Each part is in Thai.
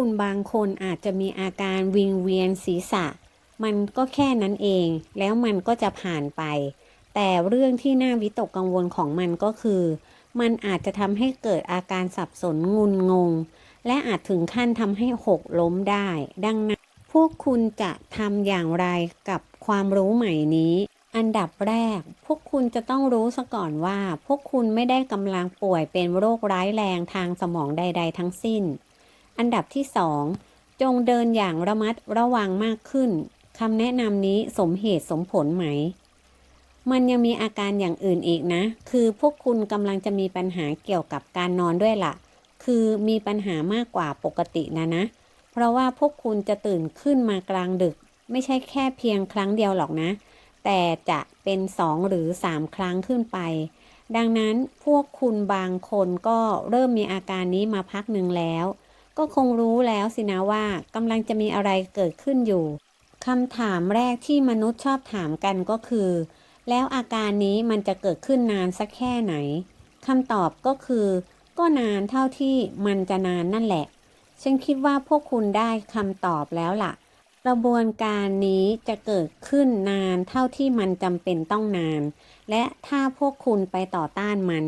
คุณบางคนอาจจะมีอาการวิงเวียนศีรษะ มันก็แค่นั้นเอง แล้วมันก็จะผ่านไป แต่เรื่องที่น่าวิตกกังวลของมันก็คือ มันอาจจะทำให้เกิดอาการสับสนงุนงง และอาจถึงขั้นทำให้หกล้มได้ ดังนั้น พวกคุณจะทำอย่างไรกับความรู้ใหม่นี้ อันดับแรก พวกคุณจะต้องรู้ซะก่อนว่า พวกคุณไม่ได้กำลังป่วยเป็นโรคร้ายแรงทางสมองใด ๆ ทั้งสิ้น อันดับที่สองจงเดินอย่างระมัดระวังมากขึ้นคำแนะนำนี้สมเหตุสมผลไหม มันยังมีอาการอย่างอื่นอีกนะ คือพวกคุณกำลังจะมีปัญหาเกี่ยวกับการนอนด้วยละ่ะ คือมีปัญหามากกว่าปกตินะนะ เพราะว่าพวกคุณจะตื่นขึ้นมากลางดึก ไม่ใช่แค่เพียงครั้งเดียวหรอกนะ แต่จะเป็นสองหรือสามครั้งขึ้นไป ดังนั้นพวกคุณบางคนก็เริ่มมีอาการนี้มาพักหนึ่งแล้ว ก็คงรู้แล้วสินะว่ากำลังจะมีอะไรเกิดขึ้นอยู่คำถามแรกที่มนุษย์ชอบถามกันก็คือ แล้วอาการนี้มันจะเกิดขึ้นนานสักแค่ไหนคำตอบก็คือ ก็นานเท่าที่มันจะนานนั่นแหละ ฉันคิดว่าพวกคุณได้คำตอบแล้วล่ะ กระบวนการนี้จะเกิดขึ้นนานเท่าที่มันจำเป็นต้องนาน และถ้าพวกคุณไปต่อต้านมัน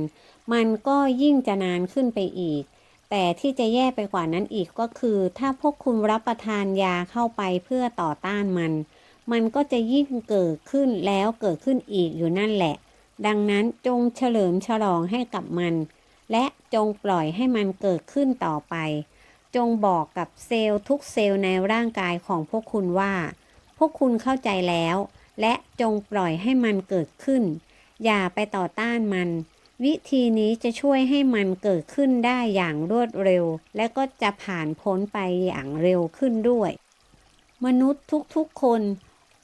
มันก็ยิ่งจะนานขึ้นไปอีก แต่ที่จะแย่ไปกว่านั้นอีกก็คือ ถ้าพวกคุณรับประทานยาเข้าไปเพื่อต่อต้านมัน มันก็จะยิ่งเกิดขึ้นแล้วเกิดขึ้นอีกอยู่นั่นแหละ ดังนั้นจงเฉลิมฉลองให้กับมัน และจงปล่อยให้มันเกิดขึ้นต่อไป จงบอกกับเซลล์ทุกเซลล์ในร่างกายของพวกคุณว่า พวกคุณเข้าใจแล้ว และจงปล่อยให้มันเกิดขึ้น อย่าไปต่อต้านมัน วิธีนี้จะช่วยให้มันเกิดขึ้นได้อย่างรวดเร็ว และก็จะผ่านพ้นไปอย่างเร็วขึ้นด้วย มนุษย์ทุกๆคน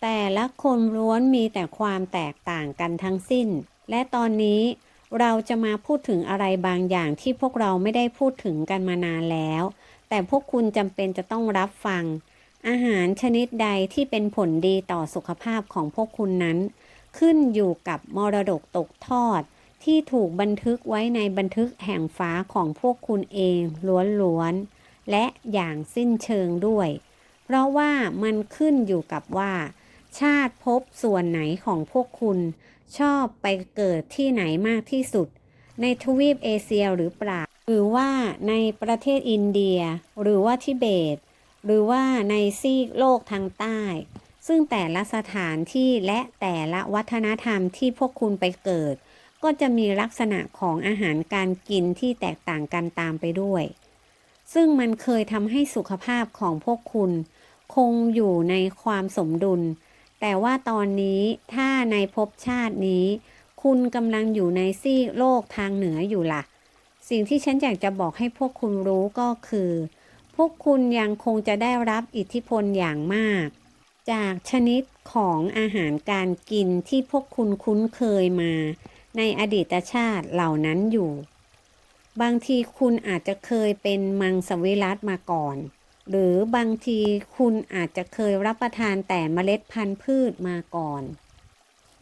แต่ละคนล้วนมีแต่ความแตกต่างกันทั้งสิ้น และตอนนี้เราจะมาพูดถึงอะไรบางอย่างที่พวกเราไม่ได้พูดถึงกันมานานแล้ว แต่พวกคุณจำเป็นจะต้องรับฟัง อาหารชนิดใดที่เป็นผลดีต่อสุขภาพของพวกคุณนั้น ขึ้นอยู่กับมรดกตกทอด ที่ถูกบันทึกไว้ในบันทึกแห่งฟ้าของพวกคุณเองล้วนๆ และอย่างสิ้นเชิงด้วย เพราะว่ามันขึ้นอยู่กับว่า ชาติภพส่วนไหนของพวกคุณ ชอบไปเกิดที่ไหนมากที่สุด ในทวีปเอเชียหรือเปล่า หรือว่าในประเทศอินเดีย หรือว่าทิเบต หรือว่าในซีกโลกทางใต้ ซึ่งแต่ละสถานที่และแต่ละวัฒนธรรมที่พวกคุณไปเกิด ก็จะมีลักษณะของอาหารการกินที่แตกต่างกันตามไปด้วย ซึ่งมันเคยทำให้สุขภาพของพวกคุณ คงอยู่ในความสมดุล แต่ว่าตอนนี้ถ้าในภพชาตินี้ คุณกำลังอยู่ในซีกโลกทางเหนืออยู่ล่ะ สิ่งที่ฉันอยากจะบอกให้พวกคุณรู้ก็คือ พวกคุณยังคงจะได้รับอิทธิพลอย่างมาก จากชนิดของอาหารการกินที่พวกคุณคุ้นเคยมา ในอดีตชาติเหล่านั้นอยู่ บางทีคุณอาจจะเคยเป็นมังสวิรัตมาก่อน หรือบางทีคุณอาจจะเคยรับประทานแต่เมล็ดพันธุ์พืชมาก่อน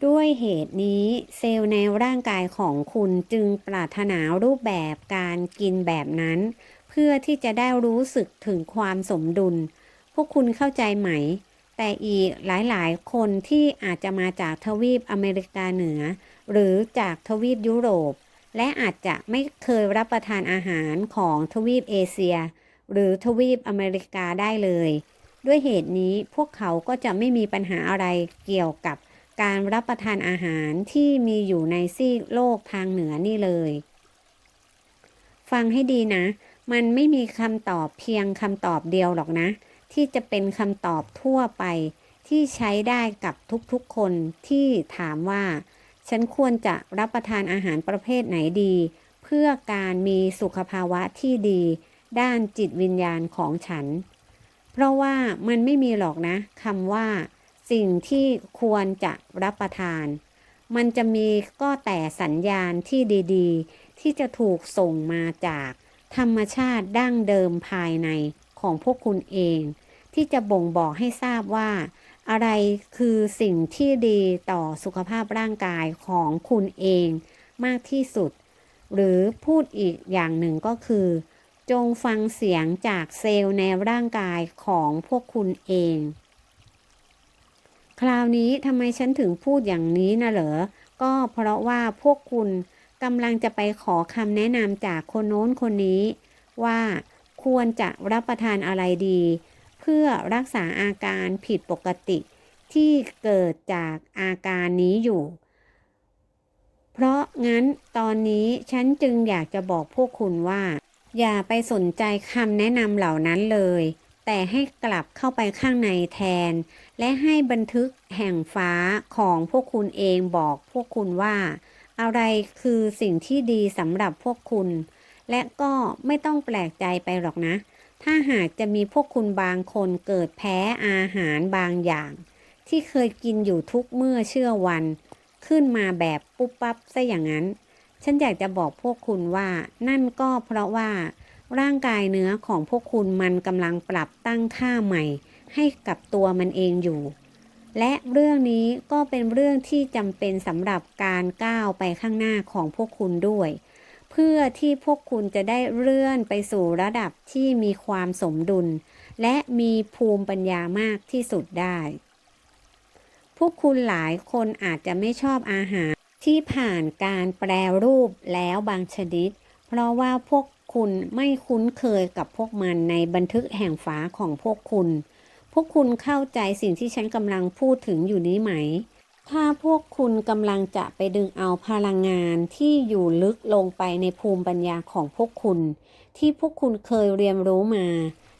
ด้วยเหตุนี้เซลล์ในร่างกายของคุณจึงปรารถนารูปแบบการกินแบบนั้น เพื่อที่จะได้รู้สึกถึงความสมดุล พวกคุณเข้าใจไหมแต่อีกหลายๆ คนที่อาจจะมาจากทวีปอเมริกาเหนือ หรือจากทวีปยุโรป และอาจจะไม่เคยรับประทานอาหารของทวีปเอเชีย หรือทวีปอเมริกาได้เลย ด้วยเหตุนี้พวกเขาก็จะไม่มีปัญหาอะไรเกี่ยวกับการรับประทานอาหารที่มีอยู่ในซีกโลกทางเหนือนี่เลย ฟังให้ดีนะ มันไม่มีคำตอบเพียงคำตอบเดียวหรอกนะ ที่จะเป็นคำตอบทั่วไปที่ใช้ได้กับทุกๆคนที่ถามว่า ฉันควรจะรับประทานอาหารประเภทไหนดี เพื่อการมีสุขภาวะที่ดี ด้านจิตวิญญาณของฉัน เพราะว่ามันไม่มีหรอกนะคำว่า สิ่งที่ควรจะรับประทาน มันจะมีก็แต่สัญญาณที่ดี ๆ ที่จะถูกส่งมาจาก ธรรมชาติดั้งเดิมภายในของพวกคุณเอง ที่จะบ่งบอกให้ทราบว่า อะไรคือสิ่งที่ดีต่อสุขภาพร่างกายของคุณเองมากที่สุด หรือพูดอีกอย่างหนึ่งก็คือ จงฟังเสียงจากเซลล์ในร่างกายของพวกคุณเอง คราวนี้ทำไมฉันถึงพูดอย่างนี้นะเหรอ ก็เพราะว่าพวกคุณกำลังจะไปขอคำแนะนำจากคนโน้นคนนี้ ว่าควรจะรับประทานอะไรดี เพื่อรักษาอาการผิดปกติที่เกิดจากอาการนี้อยู่ เพราะงั้นตอนนี้ฉันจึงอยากจะบอกพวกคุณว่า อย่าไปสนใจคำแนะนำเหล่านั้นเลย แต่ให้กลับเข้าไปข้างในแทน และให้บันทึกแห่งฟ้าของพวกคุณเองบอกพวกคุณว่า อะไรคือสิ่งที่ดีสำหรับพวกคุณ และก็ไม่ต้องแปลกใจไปหรอกนะ ถ้าหากจะมีพวกคุณบางคนเกิดแพ้อาหารบางอย่าง ที่เคยกินอยู่ทุกเมื่อเชื่อวัน ขึ้นมาแบบปุ๊บปั๊บซะอย่างนั้น ฉันอยากจะบอกพวกคุณว่า นั่นก็เพราะว่า ร่างกายเนื้อของพวกคุณมันกำลังปรับตั้งค่าใหม่ ให้กับตัวมันเองอยู่ และเรื่องนี้ก็เป็นเรื่องที่จำเป็นสำหรับการก้าวไปข้างหน้าของพวกคุณด้วย เพื่อที่พวกคุณจะได้เลื่อนไปสู่ระดับที่มีความสมดุล และมีภูมิปัญญามากที่สุดได้ พวกคุณหลายคนอาจจะไม่ชอบอาหาร ที่ผ่านการแปรรูปแล้วบางชนิด เพราะว่าพวกคุณไม่คุ้นเคยกับพวกมันในบันทึกแห่งฟ้าของพวกคุณ พวกคุณเข้าใจสิ่งที่ฉันกำลังพูดถึงอยู่นี้ไหม ถ้าพวกคุณกำลังจะไปดึงเอาพลังงานที่อยู่ลึกลงไปในภูมิปัญญาของพวกคุณ ที่พวกคุณเคยเรียนรู้มา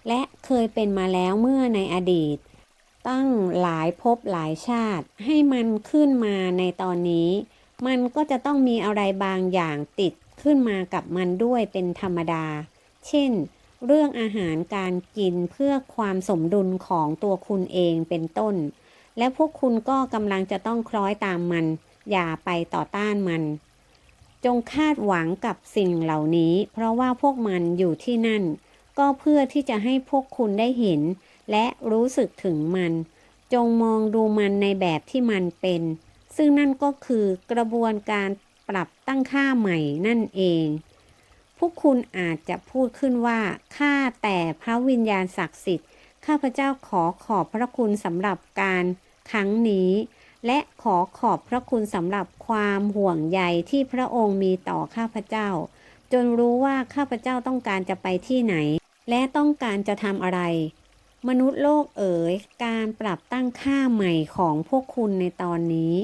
และเคยเป็นมาแล้วเมื่อในอดีต ตั้งหลายภพหลายชาติให้มันขึ้นมาในตอนนี้ มันก็จะต้องมีอะไรบางอย่างติดขึ้นมากับมันด้วยเป็นธรรมดา เช่น เรื่องอาหารการกินเพื่อความสมดุลของตัวคุณเองเป็นต้น และพวกคุณก็กำลังจะต้องคล้อยตามมัน อย่าไปต่อต้านมัน จงคาดหวังกับสิ่งเหล่านี้ เพราะว่าพวกมันอยู่ที่นั่น ก็เพื่อที่จะให้พวกคุณได้เห็น และรู้สึกถึงมัน จงมองดูมันในแบบที่มันเป็น ซึ่งนั่นก็คือกระบวนการปรับตั้งค่าใหม่นั่นเองพวกคุณอาจจะพูดขึ้นว่าข้าแต่พระวิญญาณศักดิ์สิทธิ์ ข้าพเจ้าขอขอบพระคุณสำหรับการครั้งนี้ และขอขอบพระคุณสำหรับความห่วงใยที่พระองค์มีต่อข้าพเจ้า จนรู้ว่าข้าพเจ้าต้องการจะไปที่ไหน และต้องการจะทำอะไร มนุษย์โลกเอ๋ย การปรับตั้งค่าใหม่ของพวกคุณในตอนนี้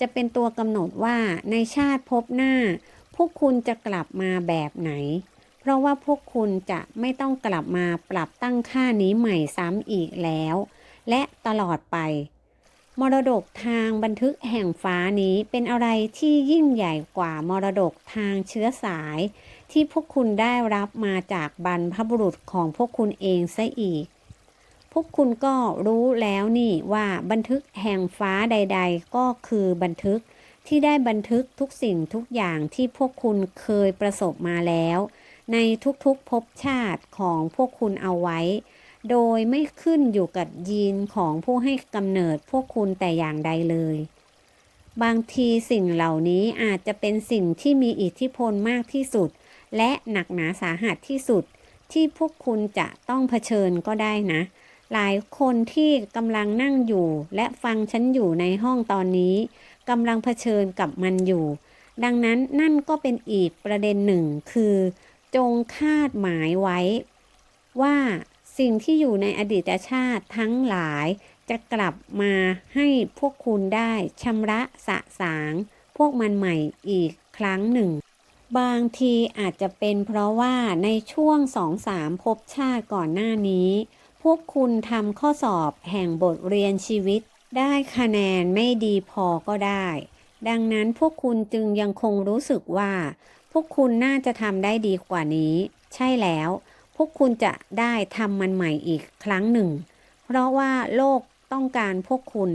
จะเป็นตัวกำหนดว่าในชาติภพหน้า พวกคุณจะกลับมาแบบไหน ราะว่าพวกคุณจะไม่ต้องกลับมาปรับตั้งค่านี้ใหม่ซ้ำอีกแล้ว และตลอดไป มรดกทางบันทึกแห่งฟ้านี้เป็นอะไรที่ยิ่งใหญ่กว่ามรดกทางเชื้อสาย ที่พวกคุณได้รับมาจากบรรพบุรุษของพวกคุณเองซะอีกพวกคุณก็รู้แล้วนี่ว่าบันทึกแห่งฟ้าใด ๆ ก็คือบันทึกที่ได้บันทึกทุกสิ่งทุกอย่างที่พวกคุณเคยประสบมาแล้ว ในทุกๆภพชาติของพวกคุณเอาไว้ โดยไม่ขึ้นอยู่กับยีนของผู้ให้กำเนิดพวกคุณแต่อย่างใดเลย บางทีสิ่งเหล่านี้อาจจะเป็นสิ่งที่มีอิทธิพลมากที่สุด และหนักหนาสาหัสที่สุด ที่พวกคุณจะต้องเผชิญก็ได้นะ หลายคนที่กำลังนั่งอยู่ และฟังฉันอยู่ในห้องตอนนี้กำลังเผชิญกับมันอยู่ ดังนั้นนั่นก็เป็นอีกประเด็นหนึ่งคือ จงคาดหมายไว้ ว่าสิ่งที่อยู่ในอดีตชาติทั้งหลายจะกลับมาให้พวกคุณได้ชำระสะสาง พวกมันใหม่อีกครั้งหนึ่ง บางทีอาจจะเป็นเพราะว่าในช่วงสองสามภพชาติก่อนหน้านี้ พวกคุณทำข้อสอบแห่งบทเรียนชีวิต ได้คะแนนไม่ดีพอก็ได้ ดังนั้นพวกคุณจึงยังคงรู้สึกว่า พวกคุณน่าจะทำได้ดีกว่านี้ ใช่แล้ว พวกคุณจะได้ทำมันใหม่อีกครั้งหนึ่ง เพราะว่าโลกต้องการพวกคุณ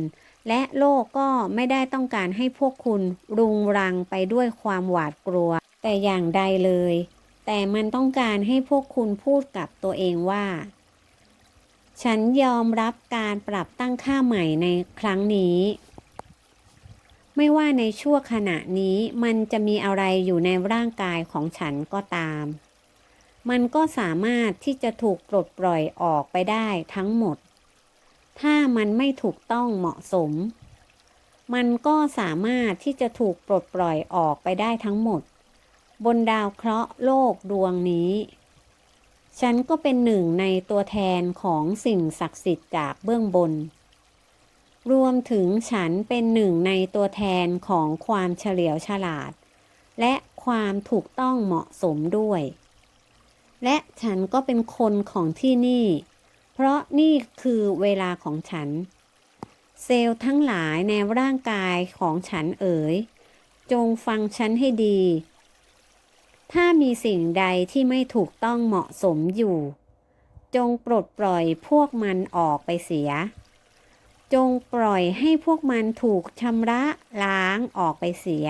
และโลกก็ไม่ได้ต้องการให้พวกคุณรุงรังไปด้วยความหวาดกลัว แต่อย่างใดเลย แต่มันต้องการให้พวกคุณพูดกับตัวเองว่า ฉันยอมรับการปรับตั้งค่าใหม่ในครั้งนี้ ไม่ว่าในชั่วขณะนี้มันจะมีอะไรอยู่ในร่างกายของฉันก็ตาม มันก็สามารถที่จะถูกปลดปล่อยออกไปได้ทั้งหมด ถ้ามันไม่ถูกต้องเหมาะสม มันก็สามารถที่จะถูกปลดปล่อยออกไปได้ทั้งหมด บนดาวเคราะห์โลกดวงนี้ ฉันก็เป็นหนึ่งในตัวแทนของสิ่งศักดิ์สิทธิ์จากเบื้องบน รวมถึงฉันเป็นหนึ่งในตัวแทนของความเฉลียวฉลาด และความถูกต้องเหมาะสมด้วย และฉันก็เป็นคนของที่นี่ เพราะนี่คือเวลาของฉัน เซลล์ทั้งหลายในร่างกายของฉันเอ๋ย จงฟังฉันให้ดี ถ้ามีสิ่งใดที่ไม่ถูกต้องเหมาะสมอยู่ จงปลดปล่อยพวกมันออกไปเสีย จงปล่อยให้พวกมันถูกชำระล้างออกไปเสีย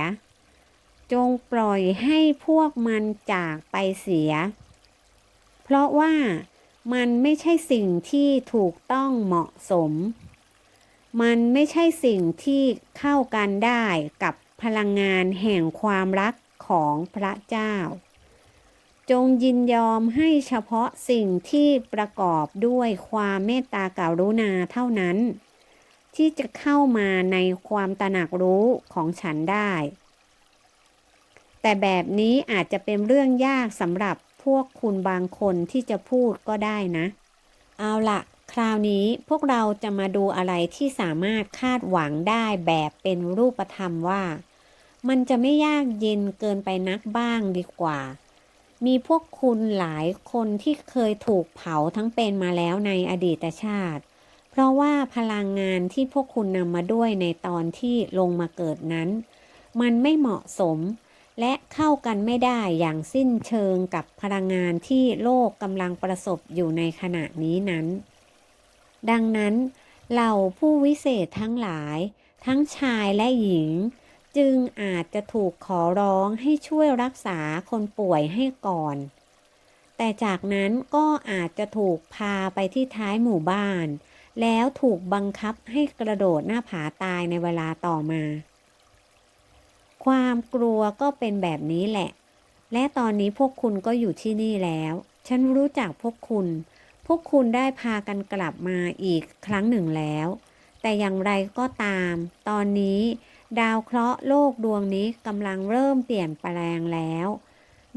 จงปล่อยให้พวกมันจากไปเสีย เพราะว่ามันไม่ใช่สิ่งที่ถูกต้องเหมาะสม มันไม่ใช่สิ่งที่เข้ากันได้กับพลังงานแห่งความรักของพระเจ้า จงยินยอมให้เฉพาะสิ่งที่ประกอบด้วยความเมตตากรุณาเท่านั้น ที่จะเข้ามาในความตระหนักรู้ของฉันได้ แต่แบบนี้อาจจะเป็นเรื่องยากสำหรับพวกคุณบางคนที่จะพูดก็ได้นะ เอาละคราวนี้พวกเราจะมาดูอะไรที่สามารถคาดหวังได้แบบเป็นรูปธรรมว่า มันจะไม่ยากเย็นเกินไปนักบ้างดีกว่า มีพวกคุณหลายคนที่เคยถูกเผาทั้งเป็นมาแล้วในอดีตชาติ เพราะว่าพลังงานที่พวกคุณนำมาด้วยในตอนที่ลงมาเกิดนั้น มันไม่เหมาะสม และเข้ากันไม่ได้อย่างสิ้นเชิงกับพลังงานที่โลกกำลังประสบอยู่ในขณะนี้นั้น ดังนั้นเหล่าผู้วิเศษทั้งหลาย ทั้งชายและหญิง จึงอาจจะถูกขอร้องให้ช่วยรักษาคนป่วยให้ก่อน แต่จากนั้นก็อาจจะถูกพาไปที่ท้ายหมู่บ้าน แล้วถูกบังคับให้กระโดดหน้าผาตายในเวลาต่อมา ความกลัวก็เป็นแบบนี้แหละ และตอนนี้พวกคุณก็อยู่ที่นี่แล้ว ฉันรู้จักพวกคุณ พวกคุณได้พากันกลับมาอีกครั้งหนึ่งแล้ว แต่อย่างไรก็ตาม ตอนนี้ดาวเคราะห์โลกดวงนี้กำลังเริ่มเปลี่ยนแปลงแล้ว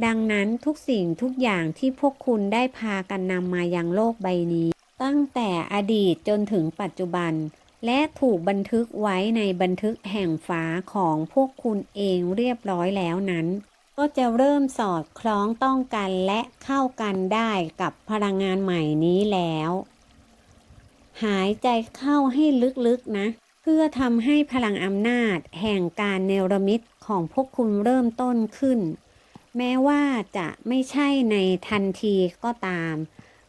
ดังนั้นทุกสิ่งทุกอย่างที่พวกคุณได้พากันนำมายังโลกใบนี้ ตั้งแต่อดีตจนถึงปัจจุบัน และถูกบันทึกไว้ในบันทึกแห่งฟ้าของพวกคุณเองเรียบร้อยแล้วนั้น ก็จะเริ่มสอดคล้องต้องกันและเข้ากันได้กับพลังงานใหม่นี้แล้ว หายใจเข้าให้ลึกๆนะ เพื่อทำให้พลังอำนาจแห่งการเนรมิตของพวกคุณเริ่มต้นขึ้น แม้ว่าจะไม่ใช่ในทันทีก็ตาม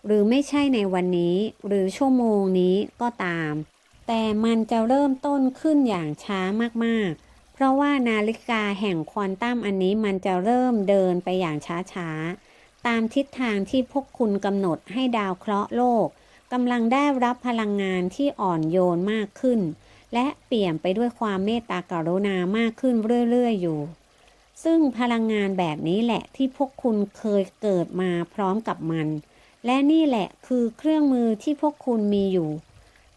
หรือไม่ใช่ในวันนี้หรือชั่วโมงนี้ก็ตาม แต่มันจะเริ่มต้นขึ้นอย่างช้ามากๆ เพราะว่านาฬิกาแห่งควอนตัมอันนี้มันจะเริ่มเดินไปอย่างช้าๆ ตามทิศทางที่พวกคุณกำหนดให้ดาวเคราะห์โลกกำลังได้รับพลังงานที่อ่อนโยนมากขึ้น และเปลี่ยนไปด้วยความเมตตากรุณามากขึ้นเรื่อยๆ อยู่ ซึ่งพลังงานแบบนี้แหละที่พวกคุณเคยเกิดมาพร้อมกับมัน และนี่แหละคือเครื่องมือที่พวกคุณมีอยู่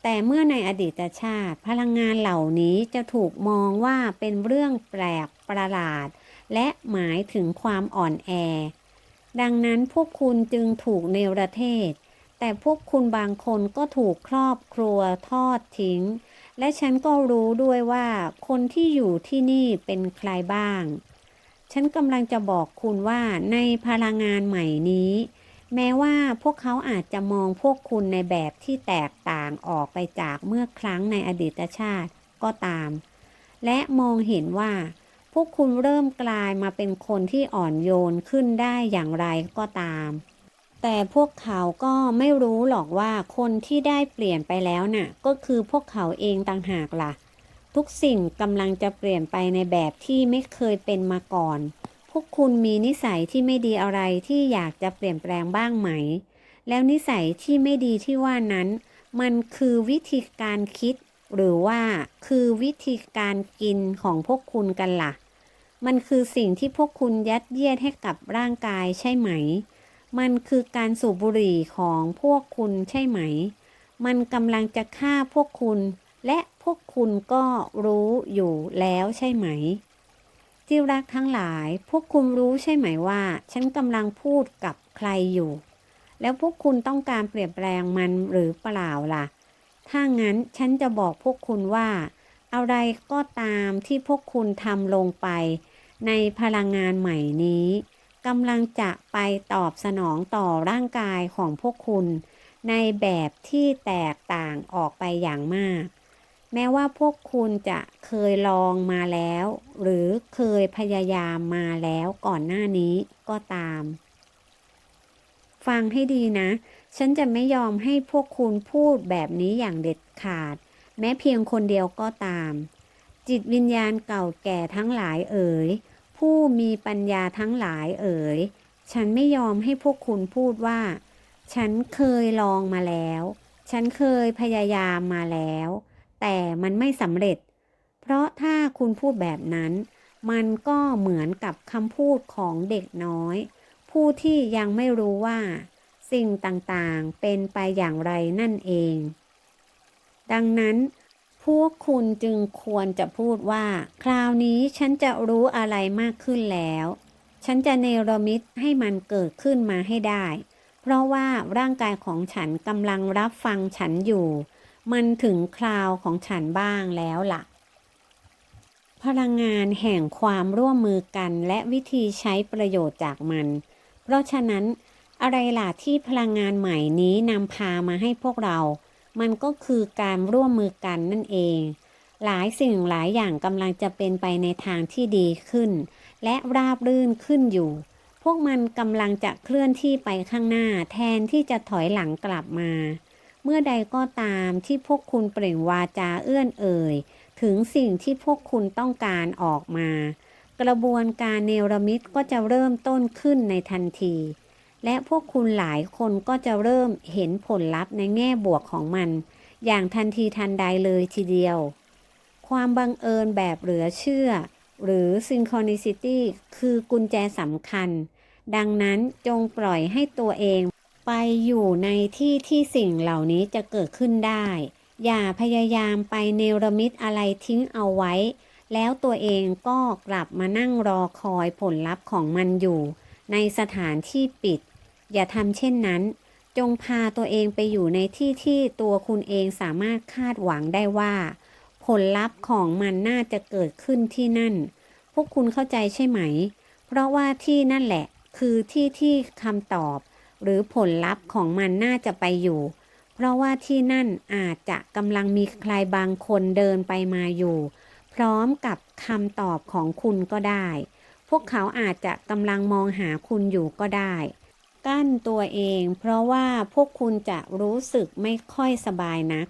แต่เมื่อในอดีตชาติ พลังงานเหล่านี้จะถูกมองว่าเป็นเรื่องแปลกประหลาด และหมายถึงความอ่อนแอ ดังนั้นพวกคุณจึงถูกเนรเทศ แต่พวกคุณบางคนก็ถูกครอบครัวทอดทิ้ง และฉันก็รู้ด้วยว่าคนที่อยู่ที่นี่เป็นใครบ้าง ฉันกำลังจะบอกคุณว่าในพลังงานใหม่นี้ แม้ว่าพวกเขาอาจจะมองพวกคุณในแบบที่แตกต่างออกไปจากเมื่อครั้งในอดีตชาติก็ตาม และมองเห็นว่า พวกคุณเริ่มกลายมาเป็นคนที่อ่อนโยนขึ้นได้อย่างไรก็ตาม แต่พวกเขาก็ไม่รู้หรอกว่าคนที่ได้เปลี่ยนไปแล้วน่ะ ก็คือพวกเขาเองต่างหากล่ะ ทุกสิ่งกำลังจะเปลี่ยนไปในแบบที่ไม่เคยเป็นมาก่อน พวกคุณมีนิสัยที่ไม่ดีอะไรที่อยากจะเปลี่ยนแปลงบ้างไหม แล้วนิสัยที่ไม่ดีที่ว่านั้น มันคือวิธีการคิด หรือว่าคือวิธีการกินของพวกคุณกันล่ะ มันคือสิ่งที่พวกคุณยัดเยียดให้กับร่างกายใช่ไหม มันคือการสูบบุหรี่ของพวกคุณใช่ไหม มันกำลังจะฆ่าพวกคุณ และพวกคุณก็รู้อยู่แล้วใช่ไหม ที่รักทั้งหลาย พวกคุณรู้ใช่ไหมว่า ฉันกำลังพูดกับใครอยู่ แล้วพวกคุณต้องการเปลี่ยนแปลงมันหรือเปล่าล่ะ ถ้างั้นฉันจะบอกพวกคุณว่า อะไรก็ตามที่พวกคุณทำลงไป ในพลังงานใหม่นี้กำลังจะไปตอบสนองต่อร่างกายของพวกคุณ ในแบบที่แตกต่างออกไปอย่างมาก แม้ว่าพวกคุณจะเคยลองมาแล้ว หรือเคยพยายามมาแล้วก่อนหน้านี้ก็ตาม ฟังให้ดีนะ ฉันจะไม่ยอมให้พวกคุณพูดแบบนี้อย่างเด็ดขาด แม้เพียงคนเดียวก็ตาม จิตวิญญาณเก่าแก่ทั้งหลายเอ๋ย ผู้มีปัญญาทั้งหลายเอ๋ย ฉันไม่ยอมให้พวกคุณพูดว่า ฉันเคยลองมาแล้ว ฉันเคยพยายามมาแล้ว แต่มันไม่สำเร็จ เพราะถ้าคุณพูดแบบนั้น มันก็เหมือนกับคำพูดของเด็กน้อย ผู้ที่ยังไม่รู้ว่า สิ่งต่างๆเป็นไปอย่างไรนั่นเอง ดังนั้น พวกคุณจึงควรจะพูดว่า คราวนี้ฉันจะรู้อะไรมากขึ้นแล้ว ฉันจะเนรมิตให้มันเกิดขึ้นมาให้ได้ เพราะว่าร่างกายของฉันกำลังรับฟังฉันอยู่ มันถึงคราวของฉันบ้างแล้วล่ะ พลังงานแห่งความร่วมมือกันและวิธีใช้ประโยชน์จากมัน เพราะฉะนั้นอะไรล่ะที่พลังงานใหม่นี้นำพามาให้พวกเรา มันก็คือการร่วมมือกันนั่นเอง หลายสิ่งหลายอย่างกำลังจะเป็นไปในทางที่ดีขึ้น และราบรื่นขึ้นอยู่ พวกมันกำลังจะเคลื่อนที่ไปข้างหน้าแทนที่จะถอยหลังกลับมา เมื่อใดก็ตามที่พวกคุณเปล่งวาจาเอื้อนเอ่ย ถึงสิ่งที่พวกคุณต้องการออกมา กระบวนการเนรมิตก็จะเริ่มต้นขึ้นในทันที และพวกคุณหลายคนก็จะเริ่มเห็นผลลัพธ์ในแง่บวกของมัน อย่างทันทีทันใดเลยทีเดียว ความบังเอิญแบบเหลือเชื่อ หรือ synchronicity คือกุญแจสำคัญ ดังนั้นจงปล่อยให้ตัวเอง ไปอยู่ในที่ที่สิ่งเหล่านี้จะเกิดขึ้นได้ อย่าพยายามไปเนรมิตอะไรทิ้งเอาไว้ แล้วตัวเองก็กลับมานั่งรอคอยผลลัพธ์ของมันอยู่ ในสถานที่ปิด อย่าทำเช่นนั้น จงพาตัวเองไปอยู่ในที่ที่ตัวคุณเองสามารถคาดหวังได้ว่า ผลลัพธ์ของมันน่าจะเกิดขึ้นที่นั่น พวกคุณเข้าใจใช่ไหม เพราะว่าที่นั่นแหละ คือที่ที่คำตอบ หรือผลลัพธ์ของมันน่าจะไปอยู่ เพราะว่าที่นั่นอาจจะกำลังมีใครบางคนเดินไปมาอยู่ พร้อมกับคำตอบของคุณก็ได้ พวกเขาอาจจะกำลังมองหาคุณอยู่ก็ได้ กั้นตัวเองเพราะว่าพวกคุณจะรู้สึกไม่ค่อยสบายนัก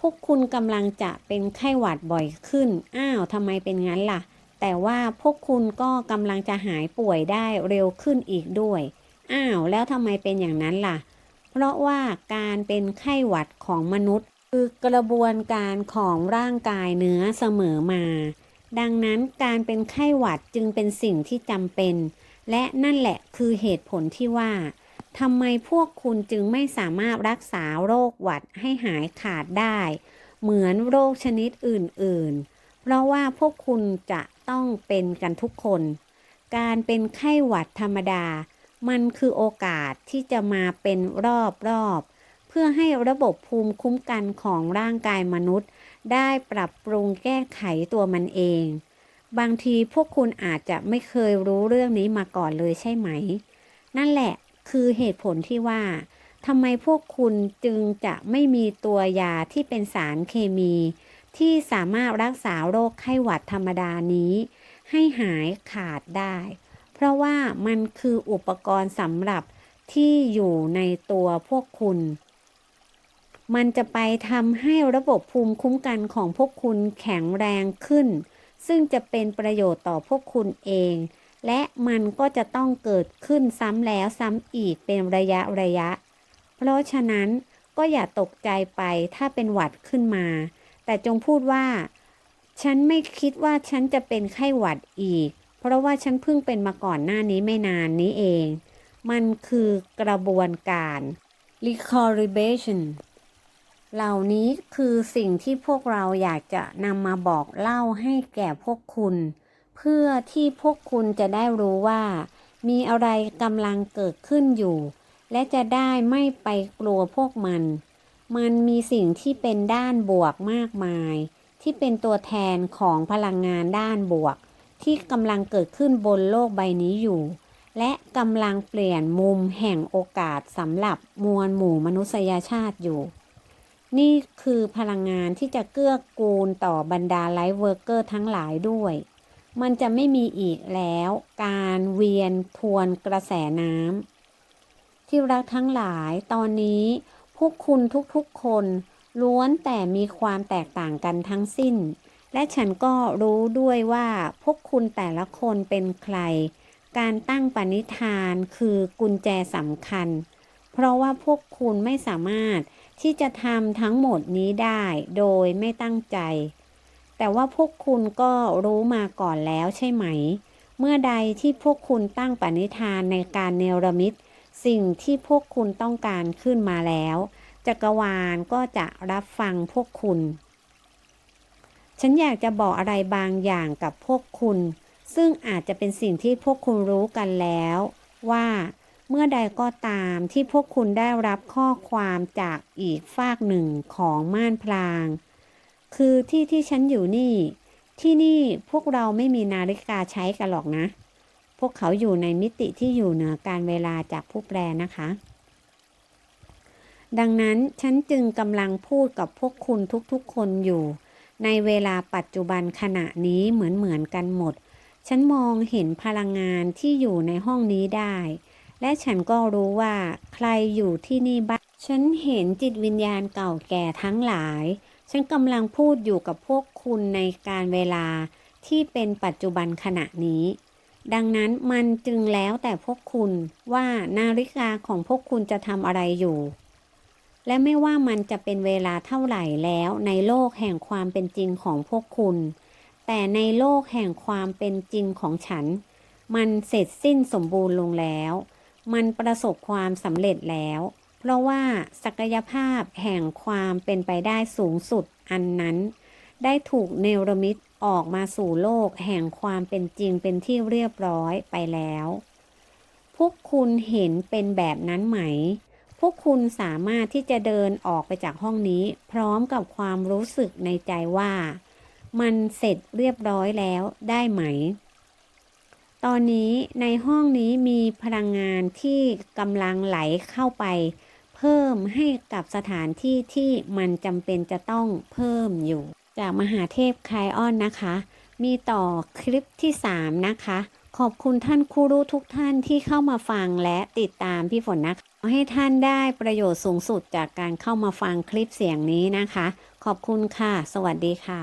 พวกคุณกำลังจะเป็นไข้หวัดบ่อยขึ้น อ้าวทำไมเป็นงั้นล่ะแต่ว่าพวกคุณก็กำลังจะหายป่วยได้เร็วขึ้นอีกด้วย อ้าวแล้วทำไมเป็นอย่างนั้นล่ะ เพราะว่าการเป็นไข้หวัดของมนุษย์ คือกระบวนการของร่างกายเนื้อเสมอมา ดังนั้นการเป็นไข้หวัดจึงเป็นสิ่งที่จำเป็น และนั่นแหละคือเหตุผลที่ว่าทำไมพวกคุณจึงไม่สามารถรักษาโรคหวัดให้หายขาดได้ เหมือนโรคชนิดอื่น ๆ เพราะว่าพวกคุณจะต้องเป็นกันทุกคน การเป็นไข้หวัดธรรมดา มันคือโอกาสที่จะมาเป็นรอบๆเพื่อให้ระบบภูมิคุ้มกันของร่างกายมนุษย์ ได้ปรับปรุงแก้ไขตัวมันเอง บางทีพวกคุณอาจจะไม่เคยรู้เรื่องนี้มาก่อนเลยใช่ไหม นั่นแหละคือเหตุผลที่ว่าทำไมพวกคุณจึงจะไม่มีตัวยาที่เป็นสารเคมี ที่สามารถรักษาโรคไข้หวัดธรรมดานี้ ให้หายขาดได้ ราะว่ามันคืออุปกรณ์สำหรับที่อยู่ในตัวพวกคุณ มันจะไปทำให้ระบบภูมิคุ้มกันของพวกคุณแข็งแรงขึ้น ซึ่งจะเป็นประโยชน์ต่อพวกคุณเอง และมันก็จะต้องเกิดขึ้นซ้ำแล้วซ้ำอีกเป็นระยะระยะ เพราะฉะนั้นก็อย่าตกใจไปถ้าเป็นหวัดขึ้นมา แต่จงพูดว่า ฉันไม่คิดว่าฉันจะเป็นไข้หวัดอีก เพราะว่าฉันเพิ่งเป็นมาก่อนหน้านี้ไม่นานนี้เอง มันคือกระบวนการ recalibration เหล่านี้คือสิ่งที่พวกเราอยากจะนำมาบอกเล่าให้แก่พวกคุณ เพื่อที่พวกคุณจะได้รู้ว่า มีอะไรกำลังเกิดขึ้นอยู่ และจะได้ไม่ไปกลัวพวกมัน มันมีสิ่งที่เป็นด้านบวกมากมาย ที่เป็นตัวแทนของพลังงานด้านบวก ที่กำลังเกิดขึ้นบนโลกใบนี้อยู่ และกำลังเปลี่ยนมุมแห่งโอกาสสำหรับมวลหมู่มนุษยชาติอยู่ นี่คือพลังงานที่จะเกื้อกูลต่อบรรดาไลฟ์เวิร์กเกอร์ทั้งหลายด้วย มันจะไม่มีอีกแล้ว การเวียนทวนกระแสน้ำที่รักทั้งหลายตอนนี้พวกคุณทุกๆคนล้วนแต่มีความแตกต่างกันทั้งสิ้น และฉันก็รู้ด้วยว่าพวกคุณแต่ละคนเป็นใคร การตั้งปณิธานคือกุญแจสำคัญ เพราะว่าพวกคุณไม่สามารถที่จะทำทั้งหมดนี้ได้โดยไม่ตั้งใจ แต่ว่าพวกคุณก็รู้มาก่อนแล้วใช่ไหม เมื่อใดที่พวกคุณตั้งปณิธานในการเนรมิต สิ่งที่พวกคุณต้องการขึ้นมาแล้ว จักรวาลก็จะรับฟังพวกคุณ ฉันอยากจะบอกอะไรบางอย่างกับพวกคุณ ซึ่งอาจจะเป็นสิ่งที่พวกคุณรู้กันแล้ว ว่าเมื่อใดก็ตามที่พวกคุณได้รับข้อความจากอีกฝากหนึ่งของม่านพลาง คือที่ที่ฉันอยู่นี่ ที่นี่พวกเราไม่มีนาฬิกาใช้กันหรอกนะ พวกเขาอยู่ในมิติที่อยู่เหนือการเวลาจากผู้แปลนะคะ ดังนั้นฉันจึงกำลังพูดกับพวกคุณทุกๆคนอยู่ ในเวลาปัจจุบันขณะนี้เหมือนเหมือนๆกันหมด ฉันมองเห็นพลังงานที่อยู่ในห้องนี้ได้ และฉันก็รู้ว่าใครอยู่ที่นี่บ้าง ฉันเห็นจิตวิญญาณเก่าแก่ทั้งหลาย ฉันกำลังพูดอยู่กับพวกคุณในการเวลาที่เป็นปัจจุบันขณะนี้ ดังนั้นมันจึงแล้วแต่พวกคุณว่านาฬิกาของพวกคุณจะทำอะไรอยู่ และไม่ว่ามันจะเป็นเวลาเท่าไหร่แล้วในโลกแห่งความเป็นจริงของพวกคุณ แต่ในโลกแห่งความเป็นจริงของฉัน มันเสร็จสิ้นสมบูรณ์ลงแล้ว มันประสบความสำเร็จแล้ว เพราะว่าศักยภาพแห่งความเป็นไปได้สูงสุดอันนั้น ได้ถูกเนรมิตออกมาสู่โลกแห่งความเป็นจริงเป็นที่เรียบร้อยไปแล้ว พวกคุณเห็นเป็นแบบนั้นไหม พวกคุณสามารถที่จะเดินออกไปจากห้องนี้ พร้อมกับความรู้สึกในใจว่า มันเสร็จเรียบร้อยแล้วได้ไหม ตอนนี้ในห้องนี้มีพลังงานที่กำลังไหลเข้าไป เพิ่มให้กับสถานที่ที่มันจำเป็นจะต้องเพิ่มอยู่ จากมหาเทพไคลออนนะคะ มีต่อคลิปที่ 3 นะคะ ขอบคุณท่านครูรู้ทุกท่านที่เข้ามาฟังและติดตามพี่ฝนนะคะขอให้ท่านได้ประโยชน์สูงสุดจากการเข้ามาฟังคลิปเสียงนี้นะคะ ขอบคุณค่ะ สวัสดีค่ะ